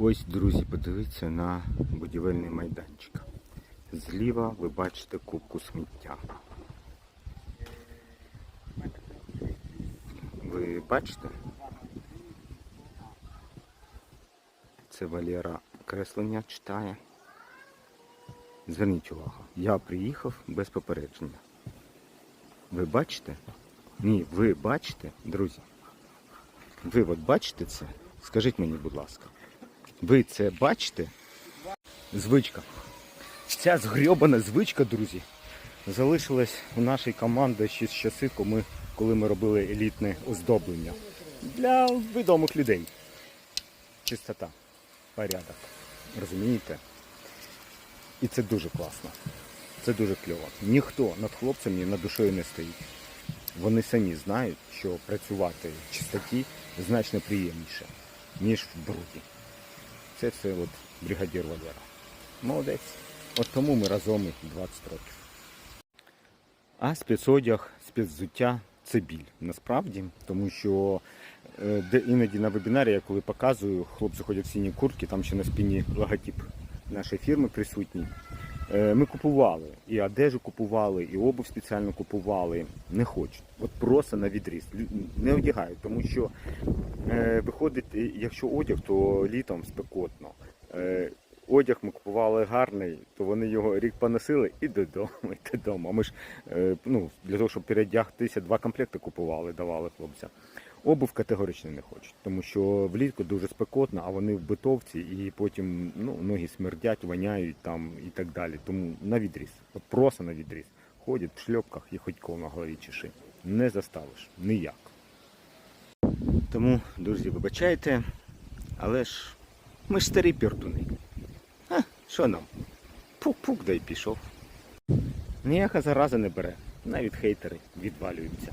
Ось, друзі, подивіться на будівельний майданчик. Зліва ви бачите кубку сміття. Ви бачите? Це Валера креслення читає. Зверніть увагу, я приїхав без попередження. Ви бачите? Ні, ви бачите, друзі? Ви от бачите це? Скажіть мені, будь ласка. Ви це бачите? Звичка. Ця згрьобана звичка, друзі, залишилась у нашій команді ще з часи, коли ми, робили елітне оздоблення. Для відомих людей. Чистота, порядок. Розумієте? І це дуже класно. Це дуже кльово. Ніхто над хлопцями над душою не стоїть. Вони самі знають, що працювати в чистоті значно приємніше, ніж в бруді. Це все от бригадір Валера. Молодець. От тому ми разом і 20 років. А спецодяг, спецзуття це біль насправді, тому що е, де іноді на вебінарі, я коли показую, хлопці ходять в сіні куртки, там ще на спині логотип нашої фірми присутній. Е, Ми купували і одежу купували, і обув спеціально купували. Не хочуть. От просто на відріз. Не одягають, тому що е, виходить, якщо одяг, то літом спекотно. Е, одяг ми купували гарний, то вони його рік поносили і додому, і додому. А ми ж ну, для того, щоб передягтися, два комплекти купували, давали хлопцям. Обув категорично не хочуть, тому що влітку дуже спекотно, а вони в битовці і потім ну, ноги смердять, воняють там і так далі. Тому на відріз. От просто на відріз. Ходять в шльопках і хоч кол на голові чеши. Не заставиш ніяк. Тому, друзі, вибачайте, але ж ми ж старі піртуни. А, що нам? Пук-пук, да й пішов. Ніяка зараза не бере. Навіть хейтери відвалюються.